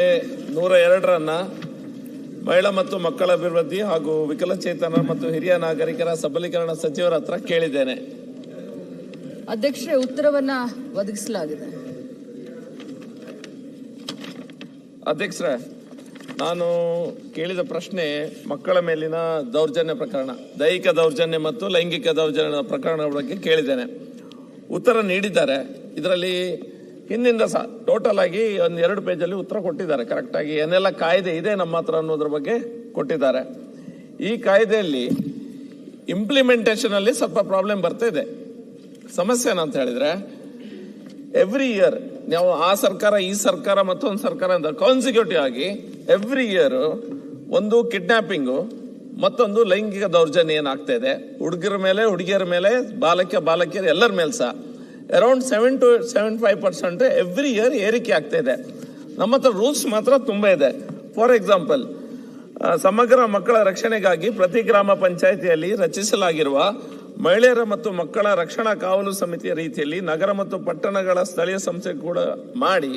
ನೂರ ಎರಡರನ್ನ ಮಹಿಳಾ ಮತ್ತು ಮಕ್ಕಳ ಅಭಿವೃದ್ಧಿ ಹಾಗೂ ವಿಕಲಚೇತನ ಮತ್ತು ಹಿರಿಯ ನಾಗರಿಕರ ಸಬಲೀಕರಣ ಸಚಿವರ ಹತ್ರ ಕೇಳಿದ್ದೇನೆ. ಅಧ್ಯಕ್ಷರೇ ಉತ್ತರವನ್ನ ಒದಗಿಸಲಾಗಿದೆ. ಅಧ್ಯಕ್ಷರೇ ನಾನು ಕೇಳಿದ ಪ್ರಶ್ನೆ ಮಕ್ಕಳ ಮೇಲಿನ ದೌರ್ಜನ್ಯ ಪ್ರಕರಣ ದೈಹಿಕ ದೌರ್ಜನ್ಯ ಮತ್ತು ಲೈಂಗಿಕ ದೌರ್ಜನ್ಯ ಪ್ರಕರಣಗಳ ಬಗ್ಗೆ ಕೇಳಿದ್ದೇನೆ. ಉತ್ತರ ನೀಡಿದ್ದಾರೆ. ಇದರಲ್ಲಿ ಹಿಂದಿಂದ ಸಹ ಟೋಟಲ್ ಆಗಿ ಒಂದು ಎರಡು ಪೇಜಲ್ಲಿ ಉತ್ತರ ಕೊಟ್ಟಿದ್ದಾರೆ ಕರೆಕ್ಟಾಗಿ ಏನೆಲ್ಲ ಕಾಯ್ದೆ ಇದೆ ನಮ್ಮ ಹತ್ರ ಅನ್ನೋದ್ರ ಬಗ್ಗೆ ಕೊಟ್ಟಿದ್ದಾರೆ. ಈ ಕಾಯ್ದೆಯಲ್ಲಿ ಇಂಪ್ಲಿಮೆಂಟೇಷನ್ ಅಲ್ಲಿ ಸ್ವಲ್ಪ ಪ್ರಾಬ್ಲಮ್ ಬರ್ತಾ ಇದೆ. ಸಮಸ್ಯೆ ಏನಂತ ಹೇಳಿದ್ರೆ ಎವ್ರಿ ಇಯರ್ ನಾವು ಆ ಸರ್ಕಾರ, ಈ ಸರ್ಕಾರ ಮತ್ತೊಂದು ಸರ್ಕಾರ ಅಂತ ಕಾನ್ಸಿಕ್ಯೂಟಿವ್ ಆಗಿ ಎವ್ರಿ ಇಯರ್ ಒಂದು ಕಿಡ್ನಾಪಿಂಗು ಮತ್ತೊಂದು ಲೈಂಗಿಕ ದೌರ್ಜನ್ಯ ಏನಾಗ್ತಾ ಇದೆ? ಹುಡುಗರ ಮೇಲೆ, ಹುಡುಗಿಯರ ಮೇಲೆ, ಬಾಲಕ, ಬಾಲಕಿಯರು ಎಲ್ಲರ ಮೇಲೆ ಸಹ. Around seven to seven five percent every year ಏರಿಕೆ ಆಗ್ತಾ ಇದೆ. ನಮ್ಮ ಹತ್ರ ರೂಲ್ಸ್ ಮಾತ್ರ ತುಂಬ ಇದೆ. ಫಾರ್ ಎಕ್ಸಾಂಪಲ್ ಸಮಗ್ರ ಮಕ್ಕಳ ರಕ್ಷಣೆಗಾಗಿ ಪ್ರತಿ ಗ್ರಾಮ ಪಂಚಾಯಿತಿಯಲ್ಲಿ ರಚಿಸಲಾಗಿರುವ ಮಹಿಳೆಯರ ಮತ್ತು ಮಕ್ಕಳ ರಕ್ಷಣಾ ಕಾವಲು ಸಮಿತಿಯ ರೀತಿಯಲ್ಲಿ ನಗರ ಮತ್ತು ಪಟ್ಟಣಗಳ ಸ್ಥಳೀಯ ಸಂಸ್ಥೆ ಕೂಡ ಮಾಡಿ,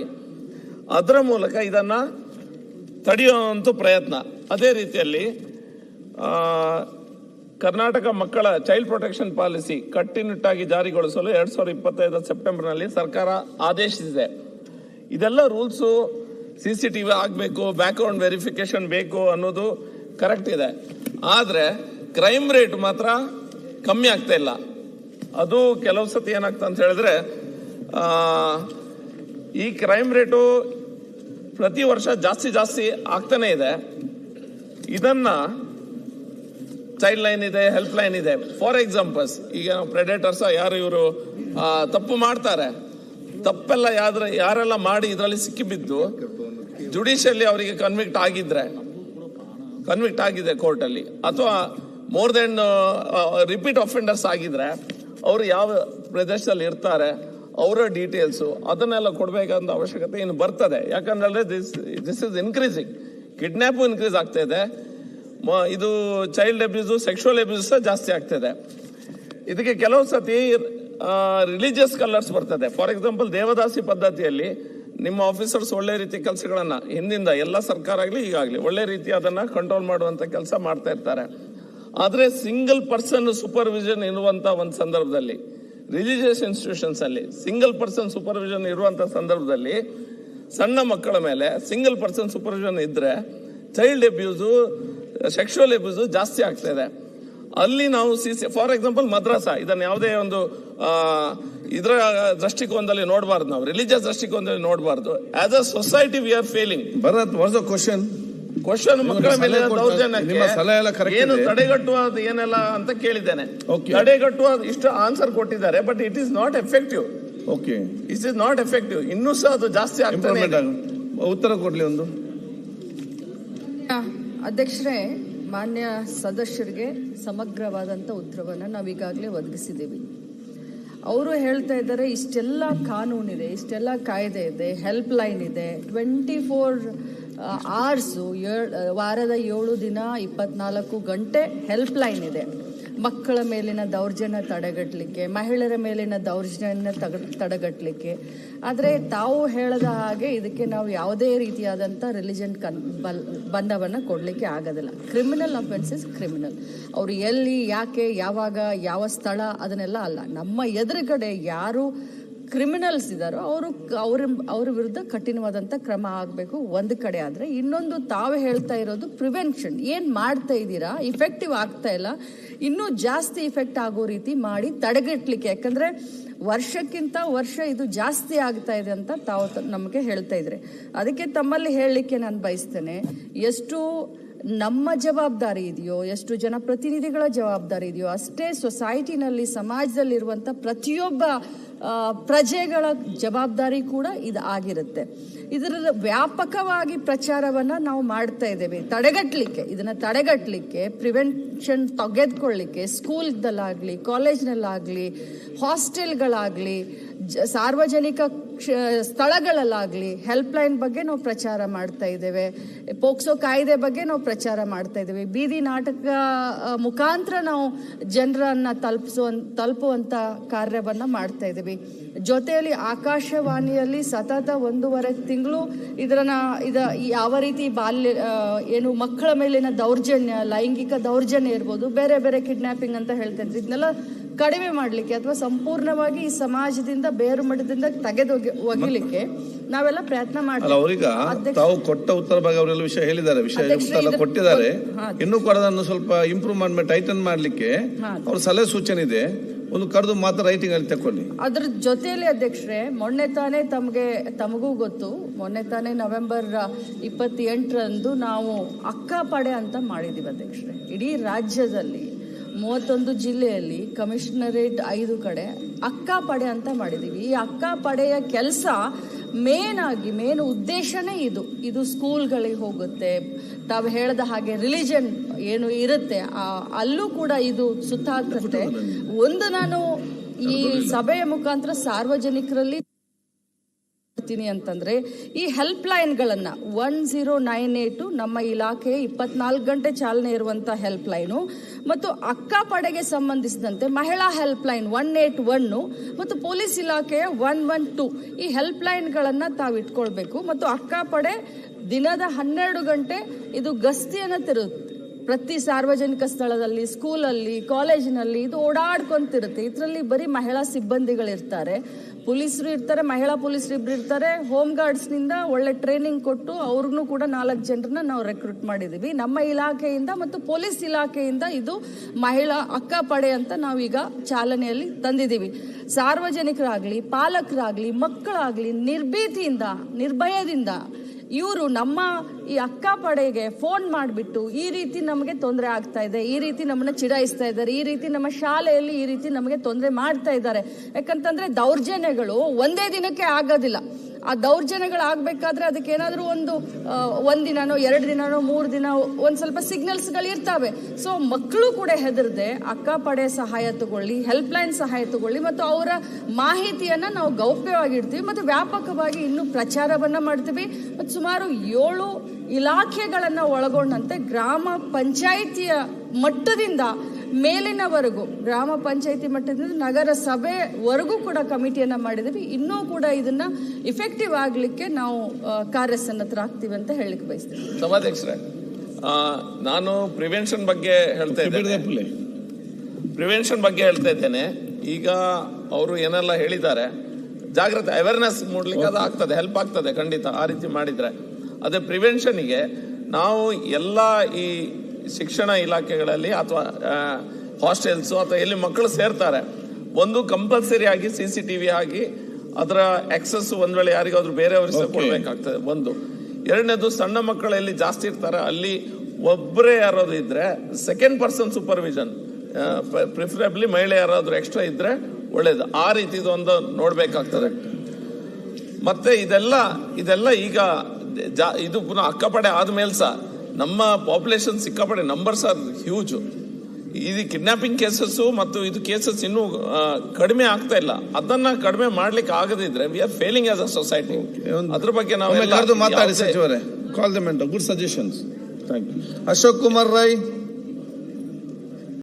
ಅದರ ಮೂಲಕ ಇದನ್ನು ತಡೆಯುವಂಥ ಪ್ರಯತ್ನ. ಅದೇ ರೀತಿಯಲ್ಲಿ ಕರ್ನಾಟಕ ಮಕ್ಕಳ ಚೈಲ್ಡ್ ಪ್ರೊಟೆಕ್ಷನ್ ಪಾಲಿಸಿ ಕಟ್ಟುನಿಟ್ಟಾಗಿ ಜಾರಿಗೊಳಿಸಲು ಎರಡ್ ಸಾವಿರದ ಇಪ್ಪತ್ತೈದರ ಸೆಪ್ಟೆಂಬರ್ನಲ್ಲಿ ಸರ್ಕಾರ ಆದೇಶಿಸಿದೆ. ಇದೆಲ್ಲ rules C C T V ಆಗಬೇಕು ಬ್ಯಾಕ್ಗ್ರೌಂಡ್ ವೆರಿಫಿಕೇಶನ್ ಬೇಕು ಅನ್ನೋದು ಕರೆಕ್ಟ್ ಇದೆ. ಆದರೆ ಕ್ರೈಮ್ ರೇಟ್ ಮಾತ್ರ ಕಮ್ಮಿ ಆಗ್ತಾ ಇಲ್ಲ. ಅದು ಕೆಲವು ಸತಿ ಏನಾಗ್ತಾ ಅಂತ ಹೇಳಿದ್ರೆ ಈ ಕ್ರೈಮ್ ರೇಟು ಪ್ರತಿ ವರ್ಷ ಜಾಸ್ತಿ ಜಾಸ್ತಿ ಆಗ್ತಾನೆ ಇದೆ. ಇದನ್ನ ಚೈಲ್ಡ್ ಲೈನ್ ಇದೆ ಹೆಲ್ಪ್ ಲೈನ್ ಇದೆ. ಫಾರ್ ಎಕ್ಸಾಂಪಲ್ಸ್ ಈಗ ಪ್ರೆಡೇಟರ್ಸ್ ಯಾರು ಇವರು? ತಪ್ಪು ಮಾಡ್ತಾರೆ. ತಪ್ಪೆಲ್ಲ ಯಾವ್ದ್ರ ಯಾರೆಲ್ಲ ಮಾಡಿ ಇದರಲ್ಲಿ ಸಿಕ್ಕಿಬಿದ್ದು ಜುಡಿಷಿಯಲಿ ಅವರಿಗೆ ಕನ್ವಿಕ್ಟ್ ಆಗಿದ್ರೆ ಕನ್ವಿಕ್ಟ್ ಆಗಿದೆ ಕೋರ್ಟಲ್ಲಿ ಅಥವಾ ಮೋರ್ ದೆನ್ ರಿಪೀಟ್ ಅಫೆಂಡರ್ಸ್ ಆಗಿದ್ರೆ, ಅವರು ಯಾವ ಪ್ರದೇಶದಲ್ಲಿ ಇರ್ತಾರೆ, ಅವರ ಡೀಟೇಲ್ಸು ಅದನ್ನೆಲ್ಲ ಕೊಡಬೇಕಾದ ಅವಶ್ಯಕತೆ ಇನ್ನು ಬರ್ತದೆ. ಯಾಕಂದ್ರೆ this this is increasing kidnap increase ಆಗ್ತಾ ಇದೆ. ಇದು ಚೈಲ್ಡ್ ಅಬ್ಯೂಸು ಸೆಕ್ಷುವಲ್ ಅಬ್ಯೂಸ್ ಜಾಸ್ತಿ ಆಗ್ತದೆ. ಇದಕ್ಕೆ ಕೆಲವು ಸತಿ ರಿಲಿಜಿಯಸ್ ಕಲರ್ಸ್ ಬರ್ತದೆ. ಫಾರ್ ಎಕ್ಸಾಂಪಲ್ ದೇವದಾಸಿ ಪದ್ಧತಿಯಲ್ಲಿ ನಿಮ್ಮ ಆಫೀಸರ್ಸ್ ಒಳ್ಳೆ ರೀತಿ ಕೆಲಸಗಳನ್ನ, ಹಿಂದಿಂದ ಎಲ್ಲ ಸರ್ಕಾರ ಆಗಲಿ ಈಗಾಗಲಿ ಒಳ್ಳೆ ರೀತಿ ಅದನ್ನ ಕಂಟ್ರೋಲ್ ಮಾಡುವಂಥ ಕೆಲಸ ಮಾಡ್ತಾ ಇರ್ತಾರೆ. ಆದರೆ ಸಿಂಗಲ್ ಪರ್ಸನ್ ಸೂಪರ್ವಿಷನ್ ಇರುವಂತ ಒಂದು ಸಂದರ್ಭದಲ್ಲಿ ರಿಲಿಜಿಯಸ್ ಇನ್ಸ್ಟಿಟ್ಯೂಷನ್ಸ್ ಅಲ್ಲಿ ಸಿಂಗಲ್ ಪರ್ಸನ್ ಸೂಪರ್ವಿಷನ್ ಇರುವಂತ ಸಂದರ್ಭದಲ್ಲಿ ಸಣ್ಣ ಮಕ್ಕಳ ಮೇಲೆ ಸಿಂಗಲ್ ಪರ್ಸನ್ ಸೂಪರ್ವಿಷನ್ ಇದ್ದರೆ ಚೈಲ್ಡ್ ಅಬ್ಯೂಸು ಸೆಕ್ಷುವಲ್ ಅಬ್ಯೂಸ್ ಜಾಸ್ತಿ ಆಗ್ತಾ ಇದೆ. ಅಲ್ಲಿ ನಾವು C C for example madrasa ಇದನ್ನ ಯಾವುದೇ ಒಂದು ಇದರ ದೃಷ್ಟಿಕೋನದಲ್ಲಿ ನೋಡಬಾರ್ದು ನಾವು. ರಿಲಿಜಿಯಸ್ ದೃಷ್ಟಿಕೋನದಲ್ಲಿ ನೋಡಬಾರ್ದು. As a society we are failing Bharat was a question question ಮಕ್ಕಳ ಮೇಲೆ ದೌರ್ಜನ್ಯಕ್ಕೆ ಏನು. ತಡೆಗಟ್ಟುವ ಏನೆಲ್ಲ ಅಂತ ಕೇಳಿದ್ದೇನೆ. ತಡೆಗಟ್ಟುವ ಇಷ್ಟು ಆನ್ಸರ್ ಕೊಟ್ಟಿದ್ದಾರೆ but it is not effective okay it is not effective ಇನ್ನೂ ಸಹ ಅದು ಜಾಸ್ತಿ ಆಗ್ತಾನೆ ಇದೆ. ಉತ್ತರ ಕೊಡ್ಲಿ ಒಂದು. ಅಧ್ಯಕ್ಷರೇ, ಮಾನ್ಯ ಸದಸ್ಯರಿಗೆ ಸಮಗ್ರವಾದಂಥ ಉತ್ತರವನ್ನು ನಾವು ಈಗಾಗಲೇ ಒದಗಿಸಿದ್ದೀವಿ. ಅವರು ಹೇಳ್ತಾ ಇದ್ದಾರೆ, ಇಷ್ಟೆಲ್ಲ ಕಾನೂನಿದೆ ಇಷ್ಟೆಲ್ಲ ಕಾಯ್ದೆ ಇದೆ ಹೆಲ್ಪ್ ಲೈನ್ ಇದೆ ಟ್ವೆಂಟಿ ಫೋರ್ ಅವರ್ಸು ವಾರದ ಏಳು ದಿನ ಇಪ್ಪತ್ನಾಲ್ಕು ಗಂಟೆ ಹೆಲ್ಪ್ ಲೈನ್ ಇದೆ. ಮಕ್ಕಳ ಮೇಲಿನ ದೌರ್ಜನ್ಯ ತಡೆಗಟ್ಟಲಿಕ್ಕೆ ಮಹಿಳೆಯರ ಮೇಲಿನ ದೌರ್ಜನ್ಯ ತಡೆಗಟ್ಟಲಿಕ್ಕೆ ಆದರೆ ತಾವು ಹೇಳದ ಹಾಗೆ ಇದಕ್ಕೆ ನಾವು ಯಾವುದೇ ರೀತಿಯಾದಂಥ ರಿಲಿಜನ್ ಕನ್, ಬಲ್, ಬಂಧವನ್ನು ಕೊಡಲಿಕ್ಕೆ ಆಗೋದಿಲ್ಲ. ಕ್ರಿಮಿನಲ್ ಅಫೆನ್ಸಸ್ ಕ್ರಿಮಿನಲ್ ಅವರು ಎಲ್ಲಿ, ಯಾಕೆ, ಯಾವಾಗ, ಯಾವ ಸ್ಥಳ ಅದನ್ನೆಲ್ಲ ಅಲ್ಲ. ನಮ್ಮ ಎದುರುಗಡೆ ಯಾರು ಕ್ರಿಮಿನಲ್ಸ್ ಇದ್ದಾರೋ ಅವರು ಅವ್ರ ಅವ್ರ ವಿರುದ್ಧ ಕಠಿಣವಾದಂಥ ಕ್ರಮ ಆಗಬೇಕು. ಒಂದು ಕಡೆ ಆದರೆ ಇನ್ನೊಂದು ತಾವು ಹೇಳ್ತಾ ಇರೋದು ಪ್ರಿವೆನ್ಷನ್ ಏನು ಮಾಡ್ತಾ ಇದ್ದೀರಾ? ಇಫೆಕ್ಟಿವ್ ಆಗ್ತಾ ಇಲ್ಲ. ಇನ್ನೂ ಜಾಸ್ತಿ ಇಫೆಕ್ಟ್ ಆಗೋ ರೀತಿ ಮಾಡಿ ತಡೆಗಟ್ಟಲಿಕ್ಕೆ ಯಾಕಂದರೆ ವರ್ಷಕ್ಕಿಂತ ವರ್ಷ ಇದು ಜಾಸ್ತಿ ಆಗ್ತಾ ಇದೆ ಅಂತ ತಾವು ನಮಗೆ ಹೇಳ್ತಾ ಇದ್ರೆ. ಅದಕ್ಕೆ ತಮ್ಮಲ್ಲಿ ಹೇಳಲಿಕ್ಕೆ ನಾನು ಬಯಸ್ತೇನೆ. ಎಷ್ಟು ನಮ್ಮ ಜವಾಬ್ದಾರಿ ಇದೆಯೋ, ಎಷ್ಟು ಜನಪ್ರತಿನಿಧಿಗಳ ಜವಾಬ್ದಾರಿ ಇದೆಯೋ, ಅಷ್ಟೇ ಸೊಸೈಟಿನಲ್ಲಿ, ಸಮಾಜದಲ್ಲಿರುವಂಥ ಪ್ರತಿಯೊಬ್ಬ ಪ್ರಜೆಗಳ ಜವಾಬ್ದಾರಿ ಕೂಡ ಇದು ಆಗಿರುತ್ತೆ. ಇದರ ವ್ಯಾಪಕವಾಗಿ ಪ್ರಚಾರವನ್ನು ನಾವು ಮಾಡ್ತಾ ಇದ್ದೇವೆ. ತಡೆಗಟ್ಟಲಿಕ್ಕೆ, ಇದನ್ನು ತಡೆಗಟ್ಟಲಿಕ್ಕೆ ಪ್ರಿವೆನ್ಷನ್ ತೆಗೆದುಕೊಳ್ಳಿಕ್ಕೆ ಸ್ಕೂಲ್ದಲ್ಲಾಗಲಿ ಕಾಲೇಜ್ನಲ್ಲಾಗಲಿ ಹಾಸ್ಟೆಲ್ಗಳಾಗಲಿ ಸಾರ್ವಜನಿಕ ಹೆಲ್ಪ್ ಹೆಲ್ಪ್ಲೈನ್ ಬಗ್ಗೆ ನಾವು ಪ್ರಚಾರ ಮಾಡ್ತಾ ಇದ್ದೇವೆ. ಪೋಕ್ಸೋ ಕಾಯ್ದೆ ಬಗ್ಗೆ ನಾವು ಪ್ರಚಾರ ಮಾಡ್ತಾ ಇದ್ದೇವೆ. ಬೀದಿ ನಾಟಕ ಮುಖಾಂತರ ನಾವು ಜನರನ್ನು ತಲುಪಿಸುವ ತಲುಪುವಂಥ ಕಾರ್ಯವನ್ನು ಮಾಡ್ತಾ ಇದ್ದೀವಿ. ಜೊತೆಯಲ್ಲಿ ಆಕಾಶವಾಣಿಯಲ್ಲಿ ಸತತ ಒಂದೂವರೆ ತಿಂಗಳು ಇದರನ್ನ ಇದ ಯಾವ ರೀತಿ ಬಾಲ್ಯ ಏನು ಮಕ್ಕಳ ಮೇಲಿನ ದೌರ್ಜನ್ಯ, ಲೈಂಗಿಕ ದೌರ್ಜನ್ಯ ಇರ್ಬೋದು, ಬೇರೆ ಬೇರೆ ಕಿಡ್ನ್ಯಾಪಿಂಗ್ ಅಂತ ಹೇಳ್ತಾ ಇದ್ದೀವಿ ಇದನ್ನೆಲ್ಲ ಕಡಿಮೆ ಮಾಡಲಿಕ್ಕೆ ಅಥವಾ ಸಂಪೂರ್ಣವಾಗಿ ಈ ಸಮಾಜದಿಂದ ಬೇರು ಮಠದಿಂದ ತೆಗೆದು ಒಗಿಲಿಕ್ಕೆ ನಾವೆಲ್ಲ ಪ್ರಯತ್ನ ಮಾಡ್ತೀವಿ. ಅವ್ರೀಗ ತಾವು ಕೊಟ್ಟ ಉತ್ತರ ಭಾಗ ಅವರೆಲ್ಲ ವಿಷಯ ಹೇಳಿದ್ದಾರೆ. ವಿಷಯ ಕೊಟ್ಟಿದ್ದಾರೆ. ಇನ್ನೂ ಕೂಡ ಅದನ್ನು ಸ್ವಲ್ಪ ಇಂಪ್ರೂವ್ ಮಾಡ್ಬೇಕು ಟೈಟನ್ ಮಾಡ್ಲಿಕ್ಕೆ. ಅವ್ರ ಸಲಹೆ ಸೂಚನೆ ಇದೆ. ಒಂದು ಕರೆದು ಮಾತ್ರ ರೈಟಿಂಗ್ ಅಲ್ಲಿ ತಕೊಳ್ಳಿ ಅದ್ರ ಜೊತೆಯಲ್ಲಿ ಅಧ್ಯಕ್ಷರೇ ಮೊನ್ನೆ ತಾನೇ ತಮಗೆ ತಮಗೂ ಗೊತ್ತು. ಮೊನ್ನೆ ತಾನೇ ನವೆಂಬರ್ ಇಪ್ಪತ್ತೆಂಟರಂದು ನಾವು ಅಕ್ಕಾಪಡೆ ಅಂತ ಮಾಡಿದ್ದೀವಿ ಅಧ್ಯಕ್ಷರೇ. ಇಡೀ ರಾಜ್ಯದಲ್ಲಿ ಮೂವತ್ತೊಂದು ಜಿಲ್ಲೆಯಲ್ಲಿ ಕಮಿಷನರೇಟ್ ಐದು ಕಡೆ ಅಕ್ಕಾಪಡೆ ಅಂತ ಮಾಡಿದ್ದೀವಿ ಈ ಅಕ್ಕಾಪಡೆಯ ಕೆಲಸ ಮೇನ್ ಆಗಿ ಮೇನ್ ಉದ್ದೇಶನೇ ಇದು. ಇದು ಸ್ಕೂಲ್ಗಳಿಗೆ ಹೋಗುತ್ತೆ. ತಾವು ಹೇಳ್ದ ಹಾಗೆ ರಿಲಿಜನ್ ಏನು ಇರುತ್ತೆ ಅಲ್ಲೂ ಕೂಡ ಇದು ಸುತ್ತಾಕತ್ತೆ ಒಂದು ನಾನು ಈ ಸಭೆಯ ಮುಖಾಂತರ ಸಾರ್ವಜನಿಕರಲ್ಲಿ ಅಂತಂದ್ರೆ, ಈ ಹೆಲ್ಪ್ ಲೈನ್ಗಳನ್ನ ಒನ್ ಜೀರೋ ನೈನ್ ಏಟು ನಮ್ಮ ಇಲಾಖೆ ಇಪ್ಪತ್ನಾಲ್ಕು ಗಂಟೆ ಚಾಲನೆ ಇರುವಂತ ಹೆಲ್ಪ್ ಲೈನು ಮತ್ತು ಅಕ್ಕಪಡೆಗೆ ಸಂಬಂಧಿಸಿದಂತೆ ಮಹಿಳಾ help line one eight one ಮತ್ತು ಪೊಲೀಸ್ ಇಲಾಖೆಯ ಒನ್ ಒನ್ ಟು ಈ ಹೆಲ್ಪ್ ಲೈನ್ಗಳನ್ನು ತಾವು ಇಟ್ಕೊಳ್ಬೇಕು. ಮತ್ತು ಅಕ್ಕಪಡೆ ದಿನದ ಹನ್ನೆರಡು ಗಂಟೆ ಇದು ಗಸ್ತಿಯನ್ನು ತಿರುತ್ತೆ ಪ್ರತಿ ಸಾರ್ವಜನಿಕ ಸ್ಥಳದಲ್ಲಿ, ಸ್ಕೂಲಲ್ಲಿ, ಕಾಲೇಜಿನಲ್ಲಿ ಇದು ಓಡಾಡ್ಕೊಂತಿರುತ್ತೆ. ಇದರಲ್ಲಿ ಬರೀ ಮಹಿಳಾ ಸಿಬ್ಬಂದಿಗಳಿರ್ತಾರೆ. ಪೊಲೀಸರು ಇರ್ತಾರೆ, ಮಹಿಳಾ ಪೊಲೀಸರು ಇಬ್ರು ಇರ್ತಾರೆ. ಹೋಮ್ ಗಾರ್ಡ್ಸ್ನಿಂದ ಒಳ್ಳೆ ಟ್ರೈನಿಂಗ್ ಕೊಟ್ಟು ಅವ್ರಿಗೂ ಕೂಡ ನಾಲ್ಕು ಜನರನ್ನ ನಾವು ರೆಕ್ರೂಟ್ ಮಾಡಿದ್ದೀವಿ ನಮ್ಮ ಇಲಾಖೆಯಿಂದ ಮತ್ತು ಪೊಲೀಸ್ ಇಲಾಖೆಯಿಂದ ಇದು ಮಹಿಳಾ ಅಕ್ಕ ಪಡೆ ಅಂತ ನಾವೀಗ ಚಾಲನೆಯಲ್ಲಿ ತಂದಿದ್ದೀವಿ ಸಾರ್ವಜನಿಕರಾಗಲಿ, ಪಾಲಕರಾಗಲಿ, ಮಕ್ಕಳಾಗಲಿ ನಿರ್ಭೀತಿಯಿಂದ, ನಿರ್ಭಯದಿಂದ ಇವರು ನಮ್ಮ ಈ ಅಕ್ಕ ಪಡೆಗೆ ಫೋನ್ ಮಾಡಿಬಿಟ್ಟು ಈ ರೀತಿ ನಮಗೆ ತೊಂದರೆ ಆಗ್ತಾ ಇದೆ, ಈ ರೀತಿ ನಮ್ಮನ್ನ ಚಿಡಾಯಿಸ್ತಾ ಇದ್ದಾರೆ, ಈ ರೀತಿ ನಮ್ಮ ಶಾಲೆಯಲ್ಲಿ ಈ ರೀತಿ ನಮಗೆ ತೊಂದರೆ ಮಾಡ್ತಾ ಇದ್ದಾರೆ. ಯಾಕಂತಂದ್ರೆ ದೌರ್ಜನ್ಯಗಳು ಒಂದೇ ದಿನಕ್ಕೆ ಆಗೋದಿಲ್ಲ. ಆ ದೌರ್ಜನ್ಯಗಳಾಗಬೇಕಾದ್ರೆ ಅದಕ್ಕೇನಾದರೂ ಒಂದು ಒಂದು ಒಂದಿನನೋ ಎರಡು ದಿನನೋ, ಮೂರು ದಿನ ಒಂದು ಸ್ವಲ್ಪ ಸಿಗ್ನಲ್ಸ್ಗಳು ಇರ್ತವೆ. ಸೊ ಮಕ್ಕಳು ಕೂಡ ಹೆದರದೆ ಅಕ್ಕಪಡೆ ಸಹಾಯ ತಗೊಳ್ಳಿ ಹೆಲ್ಪ್ ಲೈನ್ ಸಹಾಯ ತಗೊಳ್ಳಿ ಮತ್ತು ಅವರ ಮಾಹಿತಿಯನ್ನು ನಾವು ಗೌಪ್ಯವಾಗಿಡ್ತೀವಿ ಮತ್ತು ವ್ಯಾಪಕವಾಗಿ ಇನ್ನೂ ಪ್ರಚಾರವನ್ನು ಮಾಡ್ತೀವಿ. ಮತ್ತು ಸುಮಾರು ಏಳು ಇಲಾಖೆಗಳನ್ನು ಒಳಗೊಂಡಂತೆ ಗ್ರಾಮ ಪಂಚಾಯಿತಿಯ ಮಟ್ಟದಿಂದ ಮೇಲಿನವರೆಗೂ ಗ್ರಾಮ ಪಂಚಾಯಿತಿ ಮಟ್ಟದಿಂದ ನಗರ ಸಭೆವರೆಗೂ ಕೂಡ ಕಮಿಟಿಯನ್ನು ಮಾಡಿದ್ವಿ ಇನ್ನೂ ಕೂಡ ಇದನ್ನ ಇಫೆಕ್ಟಿವ್ ಆಗಲಿಕ್ಕೆ ನಾವು ಕಾರ್ಯಸನ್ನತ್ರ ಆಗ್ತೀವಿ ಅಂತ ಹೇಳಿಕ್ ಬಯಸ್ತೀವಿ ಸಭಾಧ್ಯಕ್ಷರೇ ನಾನು ಪ್ರಿವೆನ್ಷನ್ ಬಗ್ಗೆ ಹೇಳ್ತಾ ಇದ್ದೇನೆ. ಪುಲೆ. ಪ್ರಿವೆನ್ಷನ್ ಬಗ್ಗೆ ಹೇಳ್ತಾ ಇದ್ದೇನೆ. ಈಗ ಅವರು ಏನೆಲ್ಲ ಹೇಳಿದ್ದಾರೆ ಜಾಗ್ರತೆ ಅವೇರ್ನೆಸ್ ಮೂಡ್ಲಿಕ್ಕೆ ಅದು ಆಗ್ತದೆ ಹೆಲ್ಪ್ ಆಗ್ತದೆ ಖಂಡಿತ ಆ ರೀತಿ ಮಾಡಿದ್ರೆ. ಅದೇ ಪ್ರಿವೆನ್ಷನ್ಗೆ ನಾವು ಎಲ್ಲ ಈ ಶಿಕ್ಷಣ ಇಲಾಖೆಗಳಲ್ಲಿ ಅಥವಾ ಹಾಸ್ಟೆಲ್ಸು ಅಥವಾ ಎಲ್ಲಿ ಮಕ್ಕಳು ಸೇರ್ತಾರೆ ಒಂದು ಕಂಪಲ್ಸರಿ ಆಗಿ ಸಿ ಸಿ ಟಿ ವಿ ಆಗಿ ಅದರ ಆಕ್ಸೆಸ್ ಒಂದ್ ವೇಳೆ ಯಾರಿಗಾದ್ರೂ ಬೇರೆಯವ್ರಿಗೆ ಸೇರ್ಕೊಳ್ಬೇಕಾಗ್ತದೆ Okay. ಒಂದು. ಎರಡನೇದು ಸಣ್ಣ ಮಕ್ಕಳು ಎಲ್ಲಿ ಜಾಸ್ತಿ ಇರ್ತಾರೆ ಅಲ್ಲಿ ಒಬ್ಬರೇ ಯಾರಾದ್ರು ಇದ್ರೆ ಸೆಕೆಂಡ್ ಪರ್ಸನ್ ಸೂಪರ್ವಿಷನ್ ಪ್ರಿಫರೇಬ್ಲಿ ಮಹಿಳೆ ಯಾರಾದರೂ ಎಕ್ಸ್ಟ್ರಾ ಇದ್ರೆ ಒಳ್ಳೇದು. ಆ ರೀತಿದು ಒಂದು ನೋಡ್ಬೇಕಾಗ್ತದೆ. ಮತ್ತೆ ಇದೆಲ್ಲ ಇದೆಲ್ಲ ಈಗ ಜಾ- ಇದು ಪುನಃ ಅಕ್ಕಪಡೆ ಆದ್ಮೇಲೆ ಸಹ ನಮ್ಮ ಪಾಪ್ಯುಲೇಷನ್ ಸಿಕ್ಕಾಪಡೆ ನಂಬರ್ಸ್ ಆರ್ ಹ್ಯೂಜ್ ಇದು ಕಿಡ್ನಾಪಿಂಗ್ ಕೇಸಸ್ಸು ಮತ್ತು ಇದು ಕೇಸಸ್ ಇನ್ನೂ ಕಡಿಮೆ ಆಗ್ತಾ ಇಲ್ಲ. ಅದನ್ನ ಕಡಿಮೆ ಮಾಡ್ಲಿಕ್ಕೆ ಆಗದಿದ್ರೆ we are failing as a society ಅದ್ರ ಬಗ್ಗೆ ನಾವು ಮಾತಾಡಿ ಸಚಿವರೇ. Call the mentor good suggestions thank you Ashok Kumar Rai